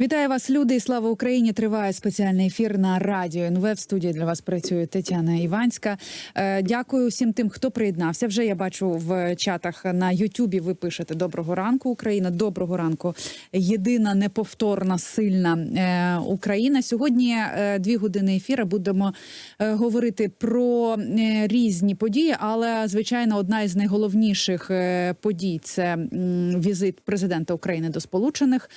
Вітаю вас, люди, і слава Україні! Триває спеціальний ефір на радіо НВ. В студії для вас працює Тетяна Іванська. Е, Дякую всім тим, хто приєднався. Вже я бачу в чатах на Ютубі. Ви пишете Доброго ранку, Україна. Доброго ранку. Єдина неповторна сильна е, Україна. Сьогодні е, дві години ефіра. Будемо говорити про різні події, але звичайно, одна із найголовніших подій це візит президента України до Сполучених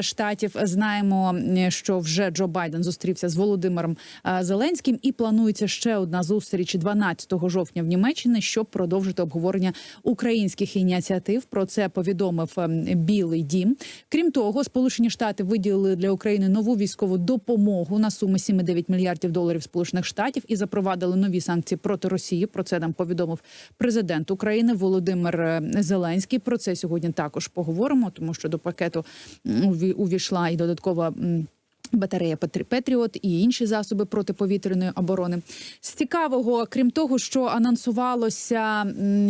Штатів. Знаємо, е, що вже Джо Байден зустрівся з Володимиром е, Зеленським, і планується ще одна зустріч 12 жовтня в Німеччині, щоб продовжити обговорення українських ініціатив. Про це повідомив е, Білий Дім. Крім того, Сполучені Штати виділили для України нову військову допомогу на суму 7,9 мільярдів доларів Сполучених Штатів і запровадили нові санкції проти Росії. Про це нам повідомив президент України Володимир е, Зеленський. Про це сьогодні також поговоримо, тому що до пакету уві- увійшла і додаткова. Батарея Петрі- Петріот і інші засоби протиповітряної оборони. З цікавого, крім того, що анонсувалося,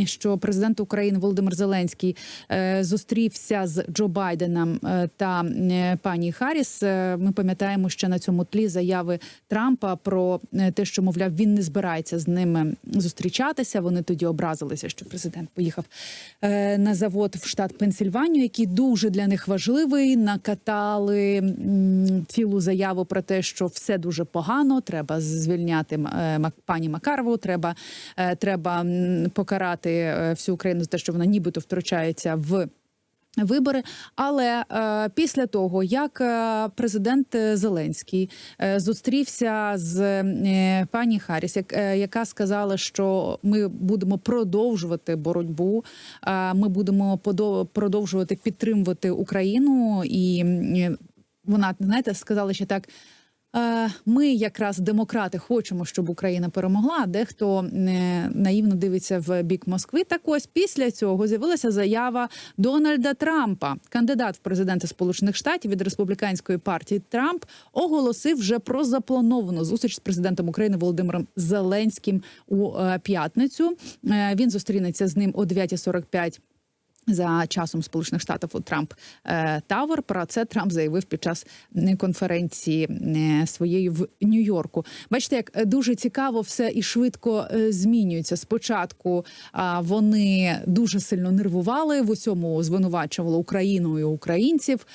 що президент України Володимир Зеленський е, зустрівся з Джо Байденом е, та е, пані Харріс. Ми пам'ятаємо, що на цьому тлі заяви Трампа про те, що мовляв він не збирається з ними зустрічатися. Вони тоді образилися, що президент поїхав на завод в штат Пенсільванію, який дуже для них важливий. Накатали м, цілу заяву про те, що все дуже погано. Треба звільняти е, пані Макарову. Треба, е, треба покарати е, всю Україну за те, що вона нібито втручається в. Вибори, але е, після того, як е, президент е, Зеленський е, зустрівся з е, пані Харріс, як, е, яка сказала, що ми будемо продовжувати боротьбу, е, ми будемо продовжувати підтримувати Україну, і м, вона знаєте, сказала ще так. Е, Ми, якраз демократи, хочемо, щоб Україна перемогла. а Дехто е, наївно дивиться в бік Москви. Так ось після цього з'явилася заява Дональда Трампа, кандидат в президенти Сполучених Штатів від республіканської партії Трамп оголосив вже про заплановану зустріч з президентом України Володимиром Зеленським у е, п'ятницю. Він зустрінеться з ним о 9.45 за часом Сполучених Штатів у Трамп е, Тавер. Про це Трамп заявив під час е, конференції е, своєї в Нью-Йорку. Бачите, як дуже цікаво все і швидко змінюється. Спочатку вони дуже сильно нервували в усьому звинувачували Україну і українців.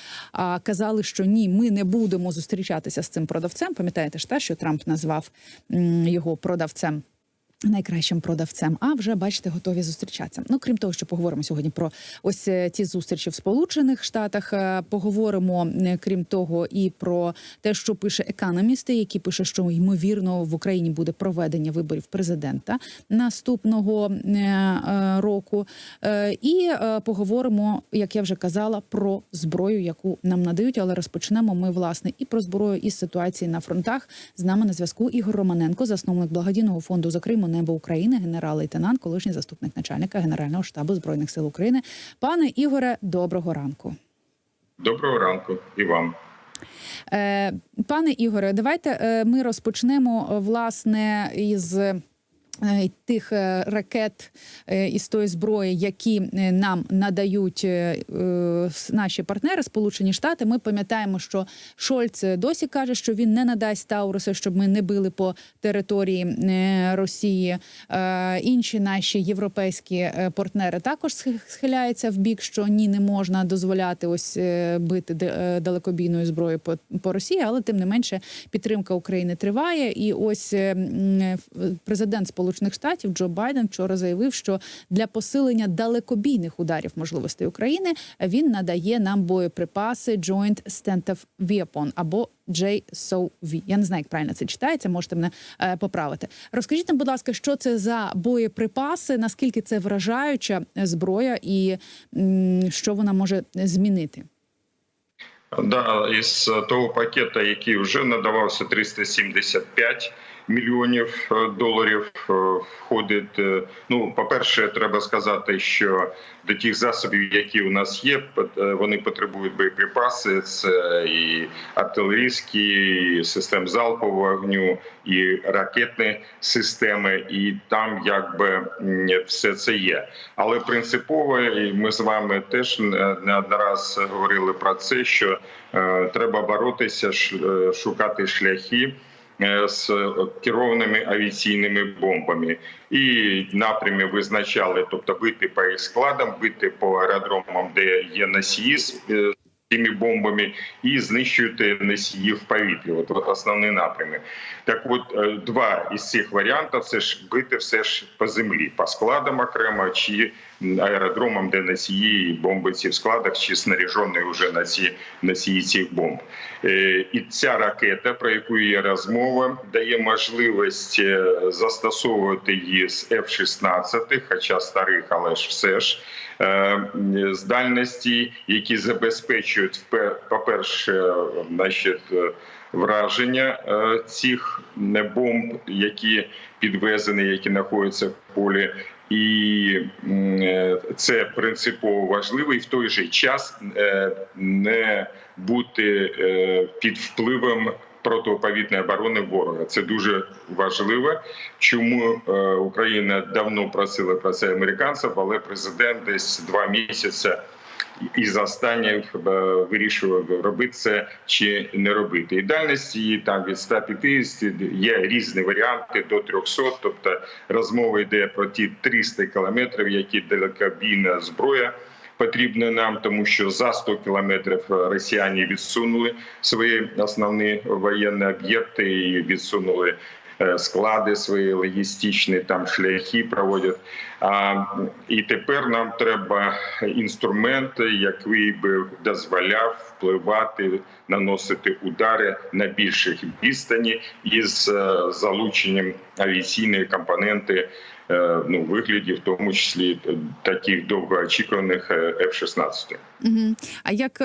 Казали, що ні, ми не будемо зустрічатися з цим продавцем. Пам'ятаєте ж те, що Трамп назвав його продавцем найкращим продавцем. А вже бачите, готові зустрічатися. Ну крім того, що поговоримо сьогодні про ось е, ці зустрічі в Сполучених Штатах. е, Поговоримо е, крім того і про те, що пише економісти, які пише, що ймовірно в Україні буде проведення виборів президента наступного е, е, року. Е, І е, поговоримо, як я вже казала, про зброю, яку нам надають. Але розпочнемо ми власне і про зброю, і з ситуації на фронтах. З нами на зв'язку Ігор Романенко, засновник благодійного фонду за Криму Небо України, генерал-лейтенант, колишній заступник начальника Генерального штабу збройних сил України. Пане Ігоре, доброго ранку. Доброго ранку і вам. Е, Пане Ігоре, давайте е, ми розпочнемо е, власне із. Е, Тих е, ракет е, із тої зброї, які нам надають наші партнери, Сполучені Штати. Ми пам'ятаємо, що Шольц досі каже, що він не надасть Тауруси, щоб ми не били по території Росії. Інші наші європейські партнери також схиляються в бік, що ні, не можна дозволяти ось бити далекобійною зброєю по, по Росії, але тим не менше підтримка України триває. І ось президент Сполучених Штатів Джо Байден вчора заявив, що для посилення далекобійних ударів можливостей України він надає нам боєприпаси Joint Stand-Off Weapon або JSOV. Я не знаю, як правильно це читається. Можете мене е, поправити. Розкажіть нам, будь ласка, що це за боєприпаси? Наскільки це вражаюча зброя, і м, що вона може змінити? Да, із того пакета, який вже надавався 375 мільйонів е, доларів е, входить. е, Ну, по-перше, треба сказати, що до тих засобів, які у нас є, вони потребують боєприпаси. Це і артилерійські, і систем залпового вогню, і ракетні системи, і там якби все це є. Але принципово ми з вами теж не раз говорили про це, що треба боротися, шукати шляхи. Е, З керованими авіаційними бомбами. І напрями визначали, тобто бити по їх складам, бити по аеродромам, де є носії е, бомбами, і знищувати носії в повітрі. От основні напрями. Так, от е, два із цих варіантів це ж бити все ж по землі, по складам окремо чи аеродромам, де носії бомби ці в складах, чи снаряжені вже на ці носії цих бомб. Е, І ця ракета, про яку є розмова, дає можливість е, застосовувати її з F-16, хоча старих, але ж все ж е, з дальності, які забезпечують впе- по-перше, значить, е, враження е, цих бомб, які підвезені, які знаходяться в полі. І це принципово важливо, і в той же час не бути під впливом протиповітної оборони ворога. Це дуже важливо. Чому е, Україна давно просила про це американців, але президент десь два місяці із останніх е, вирішував робити це чи не робити. І дальність її там від 150 є різні варіанти до 300, тобто розмова йде про ті 300 кілометрів, які далекобійна зброя. Потрібно нам, тому що за 100 кілометрів росіяни відсунули свої основні воєнні об'єкти і відсунули е, склади свої логістичні, там шляхи проводять. А, і тепер нам треба інструмент, який би дозволяв впливати, наносити удари на більших відстані із е, залученням авіаційної компоненти. Е, Ну, вигляді, в тому числі е, таких довгоочікуваних е, F-16. Угу. А як,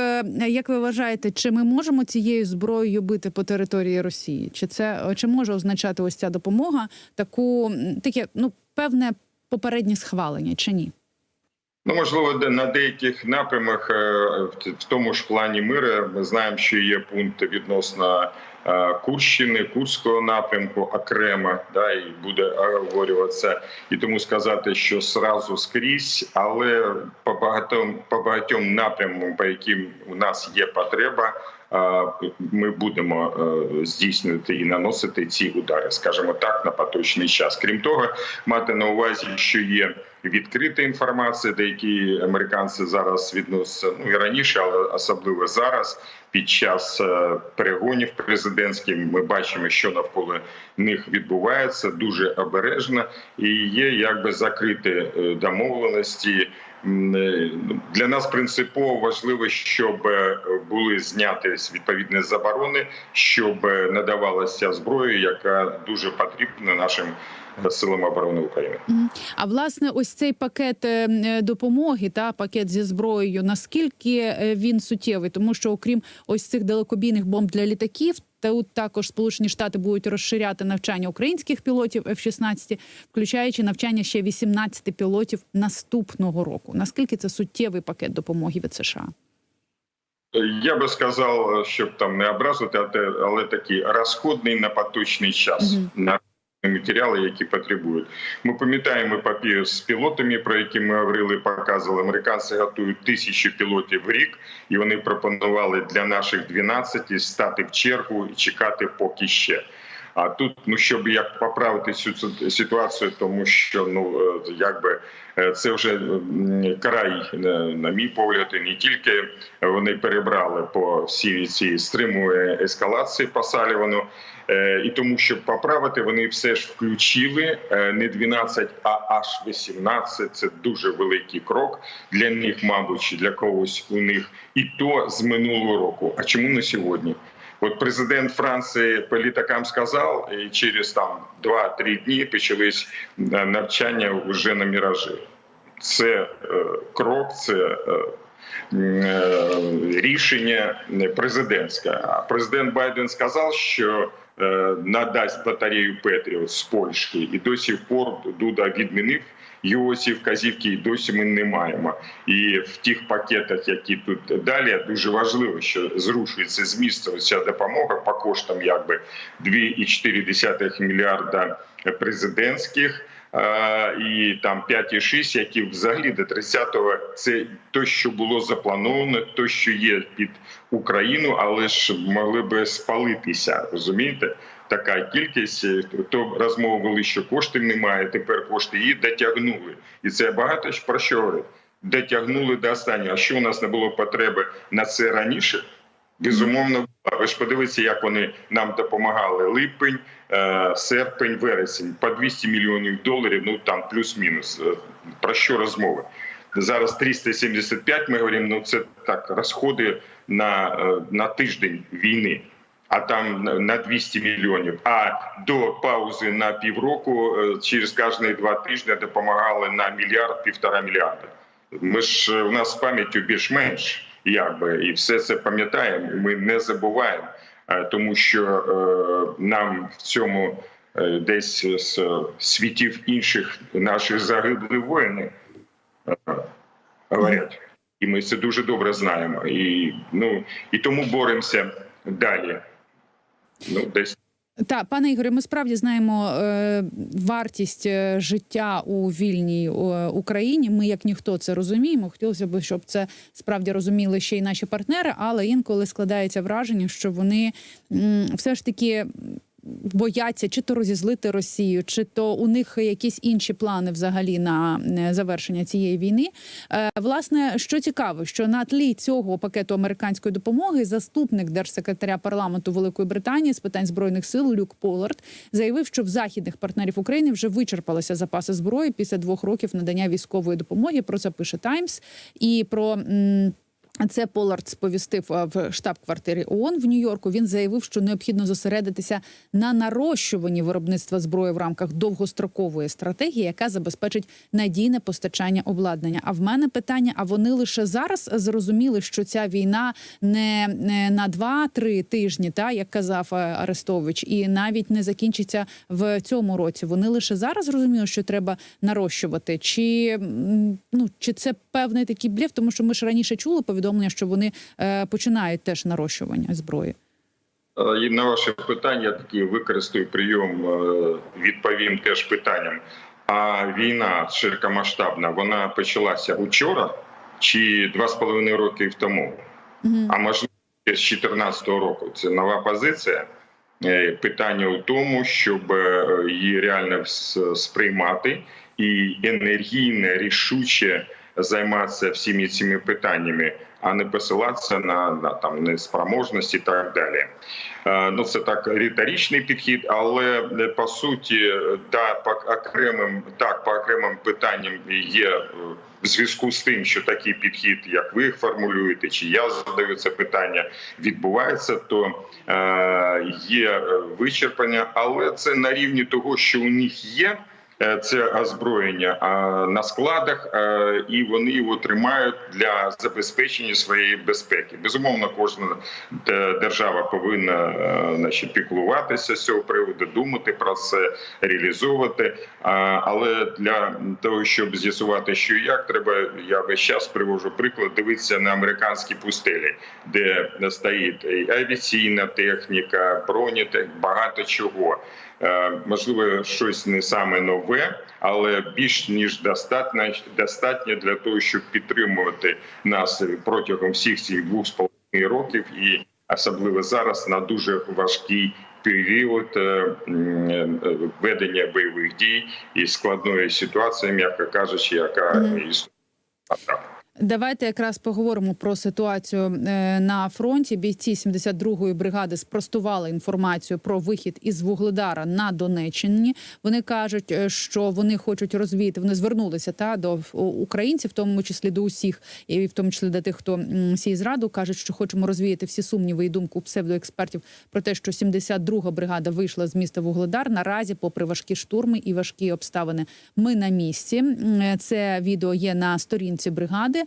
як ви вважаєте, чи ми можемо цією зброєю бити по території Росії? Чи це чи може означати ось ця допомога таку таке ну певне попереднє схвалення, чи ні? Ну, можливо, на деяких напрямах, в тому ж плані миру, ми знаємо, що є пункт відносно Курщини, Курського напрямку окремо, да, і буде оговорюватися. І тому сказати, що сразу скрізь, але по багатьом по багатьом напрямам, по яким у нас є потреба. Ми будемо е, здійснювати і наносити ці удари, скажімо так, на поточний час. Крім того, мати на увазі, що є відкрита інформація, до якої американці зараз відносяться ну і раніше, але особливо зараз. Під час е, перегонів президентських ми бачимо, що навколо них відбувається дуже обережно, і є якби закриті е, домовленості. Е, Для нас принципово важливо, щоб е, були зняті відповідні заборони, щоб е, надавалася зброя, яка дуже потрібна нашим силам оборони України. А власне, ось цей пакет допомоги та пакет зі зброєю. Наскільки він суттєвий? Тому що окрім ось цих далекобійних бомб для літаків, тут також Сполучені Штати будуть розширяти навчання українських пілотів F-16, включаючи навчання ще 18 пілотів наступного року. Наскільки це суттєвий пакет допомоги від США? Я би сказав, щоб там не образити, але такий розходний на поточний час Мгм. Матеріали, які потребують. Ми пам'ятаємо епопею з пілотами, про які ми говорили, показували. Американці готують тисячі пілотів в рік, і вони пропонували для наших 12 стати в чергу і чекати поки ще. А тут, ну щоб як поправити цю ситуацію, тому що ну якби це вже край, на, на мій погляд, і не тільки вони перебрали по всій цій стримує ескалації по Салівану. Е, І тому, щоб поправити, вони все ж включили е, не 12, а аж 18. Це дуже великий крок для них, мабуть, для когось у них, і то з минулого року. А чому не сьогодні? От президент Франції по літакам сказав, і через там 2-3 дні почались е, навчання вже на міражі. Це е, крок, це е, рішення президентське. А президент Байден сказав, що надасть батарею Петріот з Польщі, і до сих пор Дуда відмінив його ці вказівки, і досі ми не маємо. І в тих пакетах, які тут далі, дуже важливо, що зрушується з місця ця допомога по коштам, якби 2,4 мільярда президентських. е, І там 5,6, які взагалі до 30-го це то, що було заплановано, то, що є під Україну, але ж могли би спалитися. Розумієте? Така кількість то розмови вели, що коштів немає. Тепер кошти її дотягнули, і це багато про що говорить. Дотягнули до останнього. А що у нас не було потреби на це раніше? Безумовно, ви ж подивіться, як вони нам допомагали. Липень, е, серпень, вересень по 200 мільйонів доларів. Ну там плюс-мінус. Е, Про що розмови? Зараз 375, Ми говоримо, ну це так розходи на, е, на тиждень війни. А там на 200 мільйонів. А до паузи на півроку через кожні два тижні допомагали на мільярд півтора мільярда. Ми ж у нас з пам'яттю більш-менш якби і все це пам'ятаємо. Ми не забуваємо, е, тому що е, нам в цьому е, десь з світів інших наших загиблих воїнів е, говорять, і ми це дуже добре знаємо. І ну і тому боремося далі. Ну, десь Та пане Ігоре, ми справді знаємо е, вартість е, життя у вільній е, Україні. Ми як ніхто це розуміємо. Хотілося б, щоб це справді розуміли ще й наші партнери, але інколи складається враження, що вони м, все ж таки. Бояться чи то розізлити Росію, чи то у них якісь інші плани взагалі на е, завершення цієї війни. Е, власне, що цікаво, що на тлі цього пакету американської допомоги заступник держсекретаря парламенту Великої Британії з питань збройних сил Люк Полард заявив, що в західних партнерів України вже вичерпалися запаси зброї після двох років надання військової допомоги. Про це пише Таймс і про. Це Полард сповістив е, в штаб-квартирі ООН в Нью-Йорку. Він заявив, що необхідно зосередитися на нарощуванні виробництва зброї в рамках довгострокової стратегії, яка забезпечить надійне постачання обладнання. А в мене питання: а вони лише зараз зрозуміли, що ця війна не на 2-3 тижні, та як казав е, Арестович, і навіть не закінчиться в цьому році. Вони лише зараз зрозуміли, що треба нарощувати, чи ну чи це певний такий блєв, тому що ми ж раніше чули повідомлення, що вони е, починають теж нарощування зброї. Е, І на ваше питання таки використаю прийом, е, відповім теж питанням. А війна широкомасштабна, вона почалася учора чи два з половиною роки тому, Мгм. а можливо з 2014 року. Це нова позиція. Питання у тому, щоб її реально сприймати і енергійно, рішуче займатися всіми цими питаннями, а не посилатися на, на там неспроможності і так далі. Е, Ну, це так риторичний підхід, але е, по суті, да, по окремим так, по окремим питанням є е, в зв'язку з тим, що такий підхід, як ви формулюєте, чи я задаю це питання, відбувається, то е, є вичерпання, але це на рівні того, що у них є. Е, Це озброєння на складах, е, і вони його тримають для забезпечення своєї безпеки. Безумовно, кожна е, держава повинна е, значить, піклуватися з цього приводу, думати про це, реалізовувати. Але для того, щоб з'ясувати, що і як, треба я весь час привожу приклад, дивитися на американські пустелі, де стоїть авіаційна техніка, бронетех, багато чого. Е, Можливо, щось не саме нове, але більш ніж достатньо достатньо для того, щоб підтримувати нас протягом всіх цих двох з половиною років, і особливо зараз на дуже важкий період е, е, ведення бойових дій і складної ситуації, м'яко кажучи, яка існує. Давайте якраз поговоримо про ситуацію е, на фронті. Бійці 72-ї бригади спростували інформацію про вихід із Вугледара на Донеччині. Вони кажуть, е, що вони хочуть розвіяти. Вони звернулися та до українців, в тому числі до усіх, і в тому числі до тих, хто сій зраду кажуть, що хочемо розвіяти всі сумніви і думку псевдоекспертів про те, що 72-га бригада вийшла з міста Вугледар. Наразі, попри важкі штурми і важкі обставини, ми на місці. Це відео є на сторінці бригади.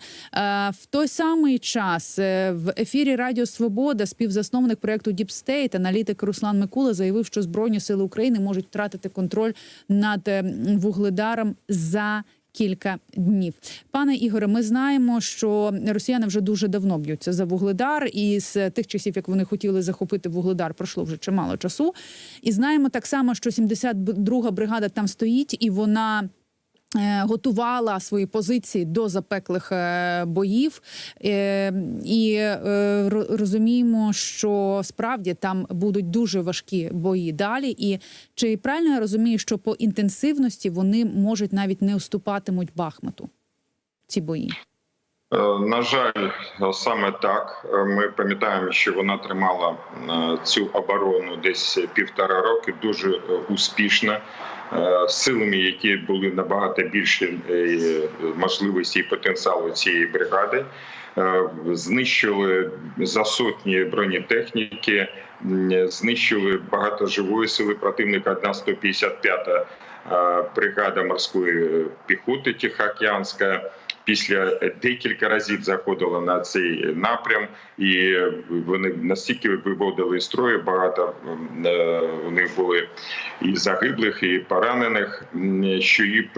В той самий час е, в ефірі Радіо Свобода співзасновник проекту Deep State, аналітик Руслан Микула заявив, що збройні сили України можуть втратити контроль над е, вугледаром за. Кілька днів, пане Ігоре, ми знаємо, що росіяни вже дуже давно б'ються за вугледар, і з тих часів, як вони хотіли захопити вугледар, пройшло вже чимало часу. І знаємо так само, що 72-га бригада там стоїть, і вона. Е, Готувала свої позиції до запеклих е, боїв, Е, і розуміємо, що справді там будуть дуже важкі бої далі. І чи правильно я розумію, що по інтенсивності вони можуть навіть не уступатимуть Бахмуту ці бої? Е, На жаль, саме так. Е, Ми пам'ятаємо, що вона тримала е, цю оборону десь півтора роки, дуже успішно, силами, які були набагато більші е, можливості і потенціалу цієї бригади. Знищили за сотні бронетехніки, знищили багато живої сили противника. Одна 155-та е, бригада морської піхоти Тихоокеанська після декілька разів заходила на цей напрям, і вони настільки виводили строю. Багато е, у них були і загиблих, і поранених, що її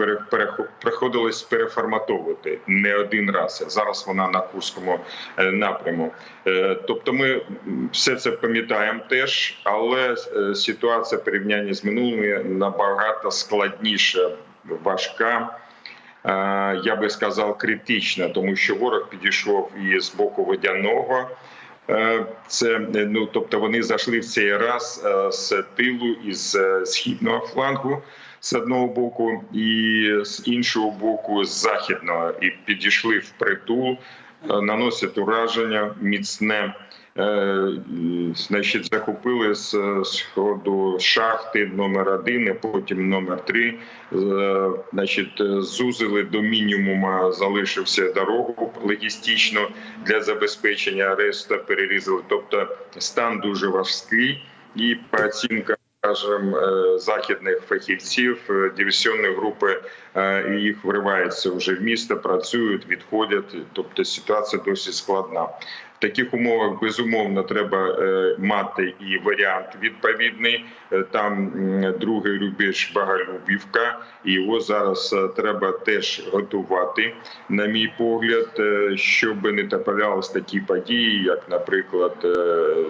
приходилось переформатовувати не один раз. Зараз вона на курському е, напряму. Е, Тобто, ми все це пам'ятаємо теж, але ситуація в порівнянні з минулими набагато складніша, важка. Е, я би сказав, критична, тому що ворог підійшов і з боку водяного. Е, Це ну, тобто вони зайшли в цей раз е, з тилу і з е, східного флангу з одного боку, і з іншого боку, з західного, і підійшли в притул, наносять ураження міцне. Е, Значить, захопили з сходу шахти номер один, і потім номер три. Е, Значить, зузили до мінімуму, залишився дорогу логістично для забезпечення арешту, перерізали. Тобто стан дуже важкий і по оцінкам скажем, е, західних фахівців, диверсіонні групи їх вриваються вже в місто, працюють, відходять. Тобто ситуація досить складна. Таких умовах безумовно треба е, мати і варіант відповідний. Е, Там другий рубіж Багалюбівка, його зараз е, треба теж готувати, на мій погляд, щоб не траплялись такі події, як, наприклад,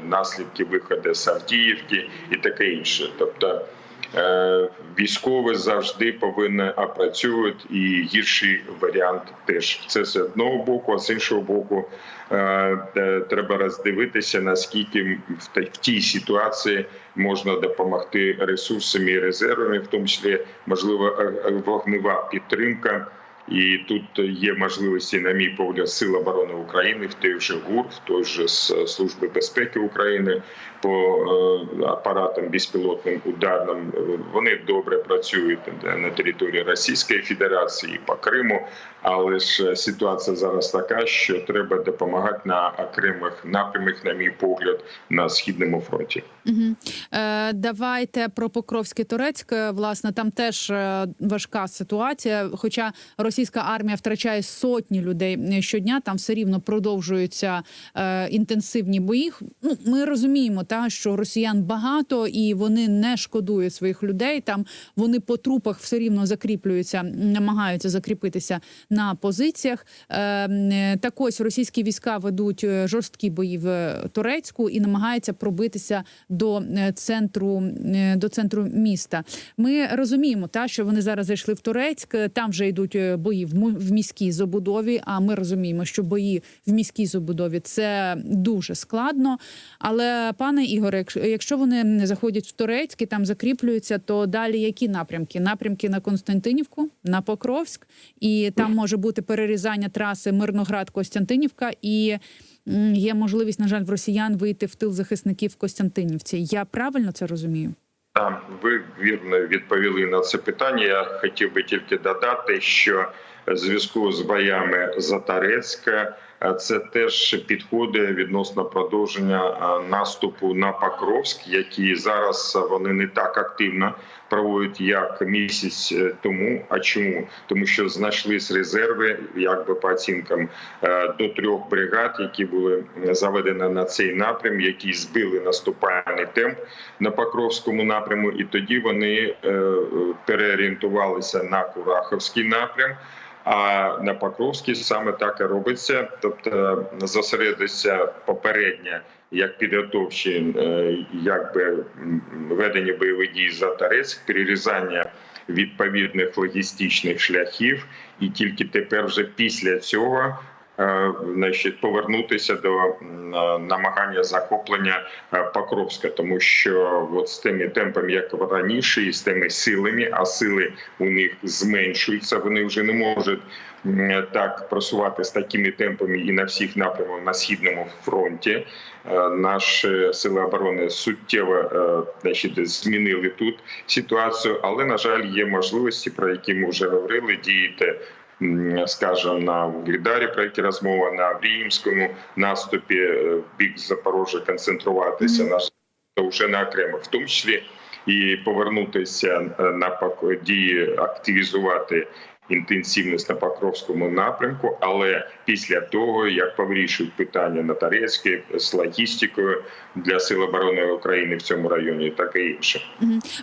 наслідки виходу з Авдіївки і таке інше. Тобто е, військові завжди повинне опрацьовувати і гірший варіант теж. Це з одного боку, а з іншого боку, е, треба роздивитися, наскільки в тій ситуації можна допомогти ресурсами і резервами, в тому числі можливо е, вогнева підтримка. І тут є можливості, на мій погляд, Сил оборони України в той же ГУР, в той же Служби безпеки України по е, апаратам безпілотним ударним. Вони добре працюють на території Російської Федерації по Криму. Але ж ситуація зараз така, що треба допомагати на окремих напрямах, на мій погляд, на східному фронті. Угу. Е, давайте про Покровське Турецьк. Власне, там теж е, важка ситуація. Хоча російська армія втрачає сотні людей щодня, там все рівно продовжуються е, інтенсивні бої. Ну, ми розуміємо, та що росіян багато і вони не шкодують своїх людей. Там вони по трупах все рівно закріплюються, намагаються закріпитися на позиціях. Е, так ось російські війська ведуть е, жорсткі бої в Турецьку і намагаються пробитися до е, центру е, до центру міста. Ми розуміємо, та що вони зараз зайшли в Турецьк. Там вже йдуть е, бої в міській забудові. А ми розуміємо, що бої в міській забудові це дуже складно. Але пане Ігоре, якщо- вони не заходять в Турецьк там закріплюються, то далі які напрямки? Напрямки на Константинівку, на Покровськ, і там може бути перерізання траси Мирноград-Костянтинівка і. Є можливість, на жаль, в росіян вийти в тил захисників в Костянтинівці. Я правильно це розумію? Ви вірно відповіли на це питання. Я хотів би тільки додати, що зв'язку з боями Затарецька. Е, Це теж підходить відносно продовження е, наступу на Покровськ, які зараз вони не так активно проводять як місяць е, тому. А чому? Тому що знайшлись резерви, якби по оцінкам е, до трьох бригад, які були заведені на цей напрям, які збили наступальний темп на Покровському напряму, і тоді вони переорієнтувалися на Кураховський напрям. А на Покровській саме так і робиться, тобто зосередиться попередньо як підготовчі, е, якби ведення бойових дій за Тарецьк, перерізання відповідних логістичних шляхів, і тільки тепер, вже після цього, значить, повернутися до е, намагання захоплення е, Покровська, тому що от з тими темпами, як раніше, і з тими силами, а сили у них зменшуються, вони вже не можуть так просувати з такими темпами і на всіх напрямах на східному фронті. Е, Наші сили оборони суттєво е, значить, змінили тут ситуацію, але на жаль, є можливості, про які ми вже говорили, діяти. М, Скажімо, на Вугледарі, про які розмова на Авріїмському наступі в бік Запорожжя концентруватися на то вже на окремо, в тому числі і повернутися е, на події, активізувати інтенсивність на Покровському напрямку, але після того як повирішують питання на Тарецьке з логістикою для сил оборони України в цьому районі, так і інше.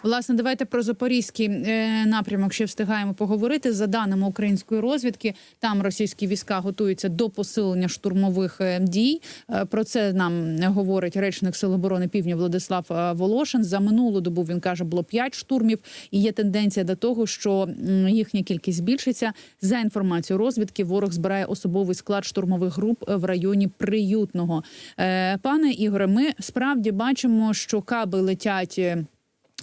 Власне, давайте про запорізький е, напрямок ще встигаємо поговорити. За даними української розвідки, там російські війська готуються до посилення штурмових е, дій. Е, Про це нам говорить речник Сил оборони Півдня Владислав Волошин. За минулу добу він каже, було 5 штурмів, і є тенденція до того, що їхня кількість збільшиться. За інформацією розвідки, ворог збирає особовий склад штурмових груп е, в районі приютного. Е, Пане Ігоре, ми справді бачимо, що каби летять.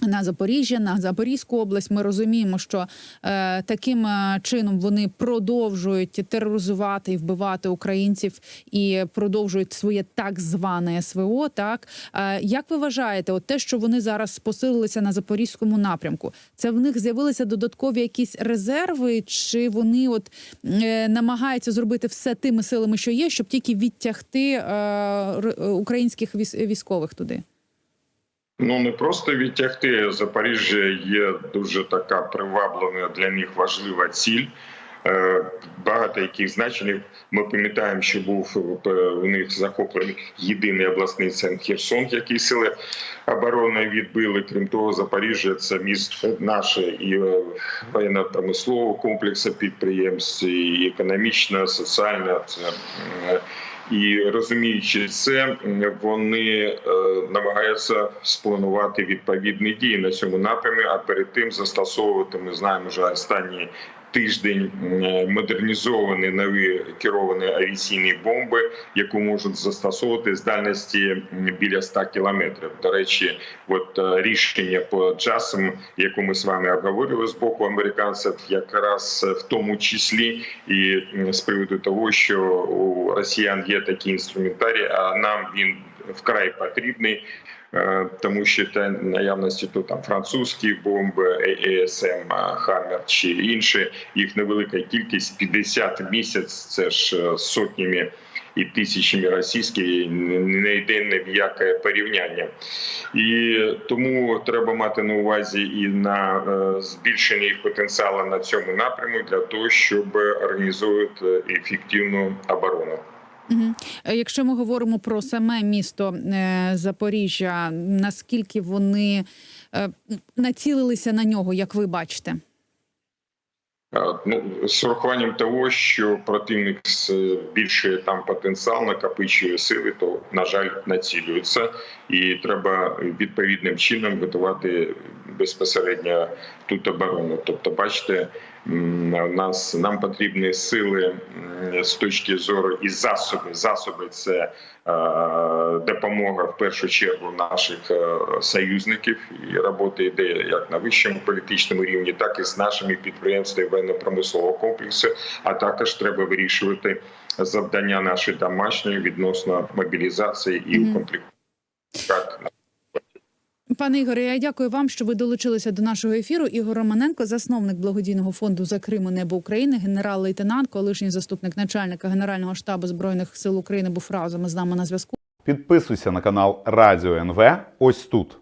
На Запоріжжя, на Запорізьку область. Ми розуміємо, що е, таким е, чином вони продовжують тероризувати і вбивати українців і продовжують своє так зване СВО. Так е, як ви вважаєте, от те, що вони зараз посилилися на запорізькому напрямку, це в них з'явилися додаткові якісь резерви, чи вони от е, намагаються зробити все тими силами, що є, щоб тільки відтягти е, е, українських військових туди? Ну не просто відтягти Запоріжжя є дуже така приваблена для них важлива ціль. Е, Багато яких значень ми пам'ятаємо, що був е, у них захоплений єдиний обласний центр Херсон, який сили оборони відбили. Крім того, Запоріжжя це місто наше і е, воєнно-промислового комплексу підприємств, і економічно, соціально. Це і розуміючи це, вони е, намагаються спланувати відповідні дії на цьому напрямі. А перед тим застосовувати ми знаємо вже останні. Тиждень е, модернізовані нові керовані авіаційні бомби, яку можуть застосовувати з дальності біля 100 кілометрів. До речі, от е, рішення по часам, яку ми з вами обговорили з боку американців, якраз в тому числі і з приводу того, що у росіян є такий інструментарій, а нам він вкрай потрібний. Е, Тому що та наявності то там французькі бомби, ЕСМ, Хаммер чи інші, їх невелика кількість 50 в місяць. Це ж е, сотнями і тисячами російських не йде ні в яке порівняння. І тому треба мати на увазі і на е, збільшення їх потенціалу на цьому напряму для того, щоб організовувати ефективну оборону. Е, Якщо ми говоримо про саме місто е, Запоріжжя, наскільки вони е, націлилися на нього, як ви бачите? Ну, з урахуванням того, що противник збільшує там потенціал, накопичує сили, то на жаль націлюється, і треба відповідним чином готувати безпосередньо тут оборону. Тобто, бачите, нас нам потрібні сили з точки зору і засоби. Засоби це е, допомога в першу чергу наших е, союзників, і робота йде як на вищому політичному рівні, так і з нашими підприємствами воєнно-промислового комплексу. А також треба вирішувати завдання наші домашні відносно мобілізації і укомплектації. Пане Ігоре, я дякую вам, що ви долучилися до нашого ефіру. Ігор Романенко, засновник благодійного фонду за Криму Небо України, генерал-лейтенант, колишній заступник начальника Генерального штабу збройних сил України був разом з нами на зв'язку. Підписуйся на канал Радіо НВ ось тут.